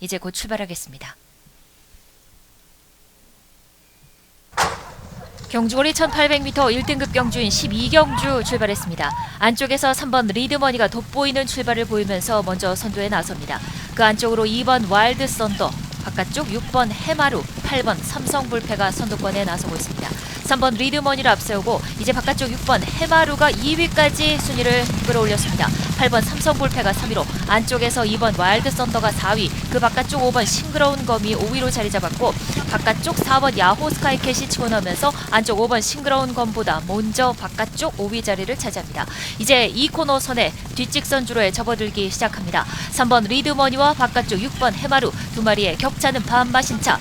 이제 곧 출발하겠습니다. 경주거리 1800m 1등급 경주인 12경주 출발했습니다. 안쪽에서 3번 리드머니가 돋보이는 출발을 보이면서 먼저 선두에 나섭니다. 그 안쪽으로 2번 와일드 썬더, 바깥쪽 6번 해마루, 8번 삼성불패가 선두권에 나서고 있습니다. 3번 리드머니를 앞세우고 이제 바깥쪽 6번 해마루가 2위까지 순위를 끌어올렸습니다. 8번 삼성불패가 3위로 안쪽에서 2번 와일드 썬더가 4위, 그 바깥쪽 5번 싱그러운 검이 5위로 자리 잡았고 바깥쪽 4번 야호 스카이캣이 치고 나면서 안쪽 5번 싱그러운 검보다 먼저 바깥쪽 5위 자리를 차지합니다. 이제 이 코너 선에 뒷직선 주로에 접어들기 시작합니다. 3번 리드머니와 바깥쪽 6번 해마루 두 마리의 격 차는 반마신 차.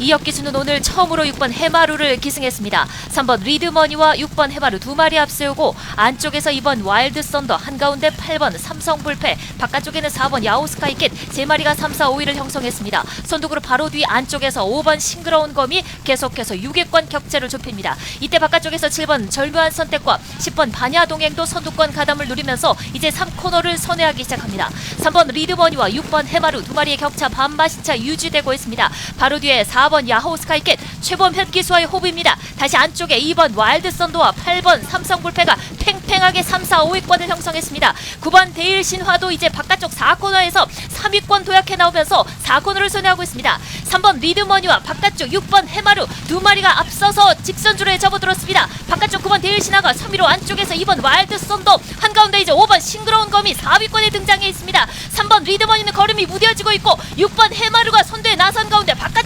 이혁 기수는 오늘 처음으로 6번 해마루를 기승했습니다. 3번 리드머니와 6번 해마루 두 마리 앞세우고 안쪽에서 2번 와일드 썬더 한가운데 8번 삼성불패 바깥쪽에는 4번 야오스카이켓 세 마리가 3, 4, 5위를 형성했습니다. 선두그룹 바로 뒤 안쪽에서 5번 싱그러운 검이 계속해서 6위권 격차를 좁힙니다. 이때 바깥쪽에서 7번 절묘한 선택과 10번 반야동행도 선두권 가담을 누리면서 이제 3코너를 선회하기 시작합니다. 3번 리드머니와 6번 해마루 두 마리의 격차 반마신차 유지되고 있습니다. 바로 뒤에 4번 야호 스카이켓 최범 현 기수와의 호흡입니다. 다시 안쪽에 2번 와일드 썬더와 8번 삼성불패가 팽팽하게 3, 4, 5위권을 형성했습니다. 9번 데일 신화도 이제 바깥쪽 4코너에서 3위권 도약해 나오면서 4코너를 선회하고 있습니다. 3번 리드머니와 바깥쪽 6번 해마루 두 마리가 앞서서 직선주로에 접어들었습니다. 바깥쪽 9번 데일 신화가 3위로 안쪽에서 2번 와일드 썬더 한가운데 이제 5번 싱그러운 검이 4위권에 등장해 있습니다. 3번 리드머니는 걸음이 무뎌지고 있고 6번 해마루가 선두에 나선 가운데 바깥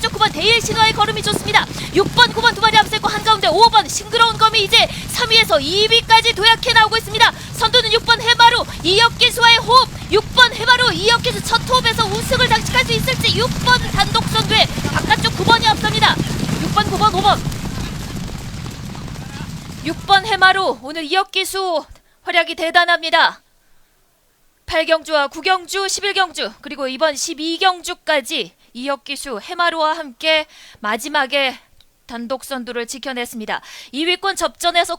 쪽 9번 데일 신화의 걸음이 좋습니다. 6번 9번 두 마리 앞세고 한가운데 5번 싱그러운 검이 이제 3위에서 2위까지 도약해 나오고 있습니다. 선두는 6번 해마루 이혁기수와의 호흡 6번 해마루 이혁기수 첫 호흡에서 우승을 장식할 수 있을지 6번 단독 선두에 바깥쪽 9번이 앞섭니다. 6번 9번 5번 6번 해마루 오늘 이혁기수 활약이 대단합니다. 8경주와 9경주, 11경주 그리고 이번 12경주까지 이혁기수 해마루와 함께 마지막에 단독 선두를 지켜냈습니다. 2위권 접전에서